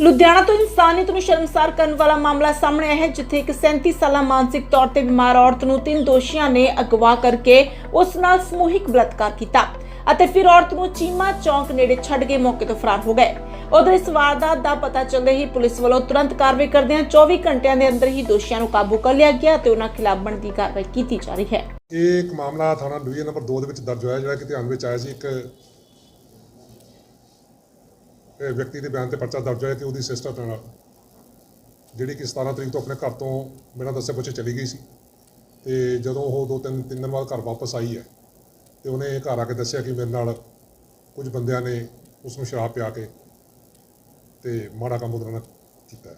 ਲੁਧਿਆਣਾ ਤੋਂ ਇਨਸਾਨੀਅਤ ਨੂੰ ਸ਼ਰਮਸਾਰ ਕਰਨ ਵਾਲਾ ਮਾਮਲਾ ਸਾਹਮਣੇ ਆਇਆ ਹੈ, ਜਿੱਥੇ ਇੱਕ 37 ਸਾਲਾ ਮਾਨਸਿਕ ਤੌਰ ਤੇ ਬਿਮਾਰ ਔਰਤ ਨੂੰ ਤਿੰਨ ਦੋਸ਼ੀਆਂ ਨੇ ਅਗਵਾ ਕਰਕੇ ਉਸ ਨਾਲ ਸਮੂਹਿਕ ਬਲਾਤਕਾਰ ਕੀਤਾ ਅਤੇ ਫਿਰ ਔਰਤ ਨੂੰ ਚੀਮਾ ਚੌਂਕ ਨੇੜੇ ਛੱਡ ਕੇ ਮੌਕੇ ਤੋਂ ਫਰਾਰ ਹੋ ਗਏ। ਉਧਰ ਇਸ ਵਾਰਦਾਤ ਦਾ ਪਤਾ ਚੱਲਦੇ ਹੀ ਪੁਲਿਸ ਵੱਲੋਂ ਤੁਰੰਤ ਕਾਰਵਾਈ ਕਰਦਿਆਂ 24 ਘੰਟਿਆਂ ਦੇ ਅੰਦਰ ਹੀ ਦੋਸ਼ੀਆਂ ਨੂੰ ਕਾਬੂ ਕਰ ਲਿਆ ਗਿਆ ਤੇ ਉਹਨਾਂ ਖਿਲਾਫ ਬਣਦੀ ਕਾਰਵਾਈ ਕੀਤੀ ਜਾ ਰਹੀ ਹੈ। ਇਹ ਇੱਕ ਮਾਮਲਾ ਥਾਣਾ ਡਿਵੀਜ਼ਨ ਨੰਬਰ 2 ਦੇ ਵਿੱਚ ਦਰਜ ਹੋਇਆ, ਜਿਹੜਾ ਕਿ ਧਿਆਨ ਵਿੱਚ ਆਇਆ ਸੀ। ਇੱਕ ਵਿਅਕਤੀ ਦੇ ਬਿਆਨ ਤੇ ਪਰਚਾ ਦਰਜ ਹੋਇਆ ਕਿ ਉਹਦੀ ਸਿਸਟਰ ਨਾਲ। ਜਿਹੜੀ ਕਿ 17 ਤਰੀਕ ਤੋਂ ਆਪਣੇ ਘਰ ਤੋਂ ਬਿਨਾਂ ਦੱਸੇ ਪੁੱਛੇ ਚਲੀ ਗਈ ਸੀ। ਤੇ ਜਦੋਂ ਉਹ ਦੋ ਤਿੰਨ ਤਿੰਨ ਦਿਨ ਬਾਅਦ ਘਰ ਵਾਪਸ ਆਈ ਹੈ, ਤੇ ਉਹਨੇ ਘਰ ਆ ਕੇ ਦੱਸਿਆ ਕਿ ਮੇਰੇ ਨਾਲ ਕੁਝ ਬੰਦਿਆਂ ਨੇ ਉਸ ਨੂੰ ਸ਼ਰਾਬ ਪਿਆ ਕੇ ਤੇ ਮਾੜਾ ਕੰਮ ਉਹਦੇ ਨਾਲ ਕੀਤਾ ਹੈ।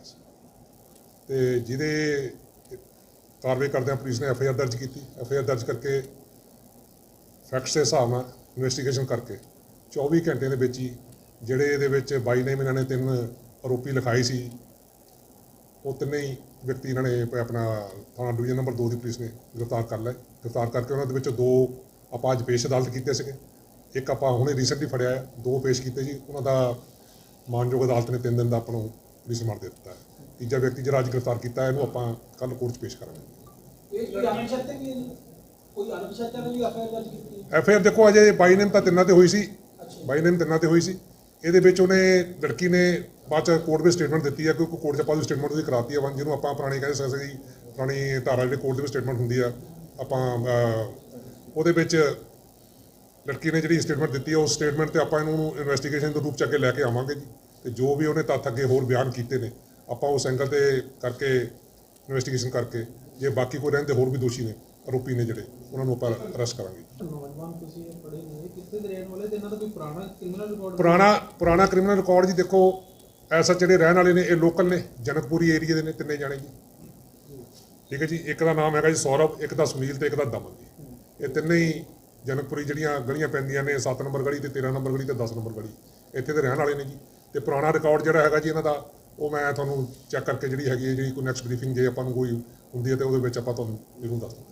ਤੇ ਜਿਹਦੇ ਕਾਰਵਾਈ ਕਰਦਿਆਂ ਪੁਲਿਸ ਨੇ ਐਫ ਆਈ ਆਰ ਦਰਜ ਕੀਤੀ। ਐਫ ਆਈ ਆਰ ਦਰਜ ਕਰਕੇ ਫੈਕਟਸ ਦੇ ਹਿਸਾਬ ਨਾਲ ਇਨਵੈਸਟੀਗੇਸ਼ਨ ਕਰਕੇ 24 ਘੰਟੇ ਦੇ ਵਿੱਚ ਹੀ ਜਿਹੜੇ ਇਹਦੇ ਵਿੱਚ ਬਾਈ ਨੇ ਇਹਨਾਂ ਨੇ ਤਿੰਨ ਆਰੋਪੀ ਲਿਖਾਏ ਸੀ ਉਹ ਤਿੰਨੇ ਹੀ ਵਿਅਕਤੀ ਇਹਨਾਂ ਨੇ ਆਪਣਾ ਥਾਣਾ ਡਿਵੀਜ਼ਨ ਨੰਬਰ 2 ਦੀ ਪੁਲਿਸ ਨੇ ਗ੍ਰਿਫਤਾਰ ਕਰ ਲਏ ਗ੍ਰਿਫਤਾਰ ਕਰਕੇ ਉਹਨਾਂ ਦੇ ਵਿੱਚੋਂ ਦੋ ਆਪਾਂ ਅੱਜ ਪੇਸ਼ ਅਦਾਲਤ ਕੀਤੇ ਸੀਗੇ। ਇੱਕ ਆਪਾਂ ਹੁਣੇ ਰੀਸੈਂਟਲੀ ਫੜਿਆ ਦੋ ਪੇਸ਼ ਕੀਤੇ ਜੀ। ਉਹਨਾਂ ਦਾ ਮਾਨਯੋਗ ਅਦਾਲਤ ਨੇ 3 ਦਿਨ ਦਾ ਆਪਾਂ ਨੂੰ ਪੁਲਿਸ ਰਿਮਾਂਡ ਦੇ ਦਿੱਤਾ ਹੈ। ਤੀਜਾ ਵਿਅਕਤੀ ਜਿਹੜਾ ਅੱਜ ਗ੍ਰਿਫਤਾਰ ਕੀਤਾ ਇਹਨੂੰ ਆਪਾਂ ਕੱਲ ਕੋਰਟ 'ਚ ਪੇਸ਼ ਕਰਾਂਗੇ। ਇਹ ਕੋਈ ਕਿ ਹੈ ਜੀ? ਅਫੇਅਰ ਦਰਜ ਕੀਤੀ ਐਫ ਆਈ ਆਰ ਦੇਖੋ ਅਜੇ ਬਾਈ ਨੇਮ ਤਾਂ ਤਿੰਨਾਂ ਤੇ ਹੋਈ ਸੀ। ਬਾਈ ਨੇਮ ਤਿੰਨਾਂ ਤੇ ਹੋਈ ਸੀ। ਇਹਦੇ ਵਿੱਚ ਉਹਨੇ ਲੜਕੀ ਨੇ ਬਾਅਦ ਚ ਕੋਰਟ ਵਿੱਚ ਸਟੇਟਮੈਂਟ ਦਿੱਤੀ ਹੈ ਕਿਉਂਕਿ ਕੋਰਟ ਚ ਆਪਾਂ ਉਹਦੀ ਸਟੇਟਮੈਂਟ ਉਹਦੀ ਕਰਾਤੀ ਹੈ ਵਨ, ਜਿਹਨੂੰ ਆਪਾਂ ਪੁਰਾਣੀ ਕਹਿ ਸਕਦੇ ਸੀ ਪੁਰਾਣੀ ਧਾਰਾ ਜਿਹੜੀ ਕੋਰਟ ਦੇ ਵਿੱਚ ਸਟੇਟਮੈਂਟ ਹੁੰਦੀ ਆ, ਆਪਾਂ ਉਹਦੇ ਵਿੱਚ ਲੜਕੀ ਨੇ ਜਿਹੜੀ ਸਟੇਟਮੈਂਟ ਦਿੱਤੀ ਹੈ ਉਸ ਸਟੇਟਮੈਂਟ ਤੇ ਆਪਾਂ ਇਹਨੂੰ ਇਨਵੈਸਟੀਗੇਸ਼ਨ ਦੇ ਰੂਪ ਚ ਅੱਗੇ ਲੈ ਕੇ ਆਵਾਂਗੇ ਜੀ। ਤੇ ਜੋ ਵੀ ਉਹਨੇ ਤੱਥ ਅੱਗੇ ਹੋਰ ਬਿਆਨ ਕੀਤੇ ਨੇ, ਆਪਾਂ ਉਸ ਐਂਗਲ ਤੇ ਕਰਕੇ ਇਨਵੈਸਟੀਗੇਸ਼ਨ ਕਰਕੇ, ਜੇ ਬਾਕੀ ਕੋਈ ਰਹਿੰਦੇ ਹੋਰ ਵੀ ਦੋਸ਼ੀ ਨੇ, ਆਰੋਪੀ ਨੇ ਜਿਹੜੇ, ਉਹਨਾਂ ਨੂੰ ਆਪਾਂ ਅਰੈਸਟ ਕਰਾਂਗੇ ਨੌਜਵਾਨ ਤੁਸੀਂ ਇਹ ਪੜ੍ਹੇ ਨੇ ਕਿੱਥੇ ਦੇ ਰਹਿਣ ਵਾਲੇ ਤੇ ਇਹਨਾਂ ਦਾ ਕੋਈ ਪੁਰਾਣਾ ਕ੍ਰਿਮੀਨਲ ਰਿਕਾਰਡ ਪੁਰਾਣਾ ਪੁਰਾਣਾ ਕ੍ਰਿਮੀਨਲ ਰਿਕਾਰਡ ਜੀ ਦੇਖੋ, ਐਸਾ ਜਿਹੜੇ ਰਹਿਣ ਵਾਲੇ ਨੇ, ਇਹ ਲੋਕਲ ਨੇ, ਜਨਕਪੁਰੀ ਏਰੀਆ ਦੇ ਨੇ ਤਿੰਨੇ ਜਾਣੇ ਜੀ। ਠੀਕ ਹੈ ਜੀ, ਇੱਕ ਦਾ ਨਾਮ ਹੈਗਾ ਜੀ ਸੌਰਵ, ਇੱਕ ਦਾ ਸੁਨੀਲ ਤੇ ਇੱਕ ਦਾ ਦਮਨ ਜੀ। ਇਹ ਤਿੰਨੇ ਹੀ ਜਨਕਪੁਰੀ ਜਿਹੜੀਆਂ ਗਲੀਆਂ ਪੈਂਦੀਆਂ ਨੇ 7 ਨੰਬਰ ਗਲੀ ਤੇ 13 ਨੰਬਰ ਗਲੀ ਤੇ 10 ਨੰਬਰ ਗਲੀ, ਇੱਥੇ ਦੇ ਰਹਿਣ ਵਾਲੇ ਨੇ ਜੀ। ਤੇ ਪੁਰਾਣਾ ਰਿਕਾਰਡ ਜਿਹੜਾ ਹੈਗਾ ਜੀ ਇਹਨਾਂ ਦਾ, ਉਹ ਮੈਂ ਤੁਹਾਨੂੰ ਚੈੱਕ ਕਰਕੇ ਜਿਹੜੀ ਹੈਗੀ ਹੈ, ਜਿਹੜੀ ਕੋਈ ਨੈਕਸਟ ਬਰੀਫਿੰਗ ਜੇ ਆਪਾਂ ਨੂੰ ਕੋਈ ਹੁੰਦੀ ਹੈ ਤੇ ਉਹਦੇ ਵਿੱਚ ਆਪਾਂ ਤੁਹਾਨੂੰ ਇਹਨੂੰ ਦੱਸ ਦਾਂਗੇ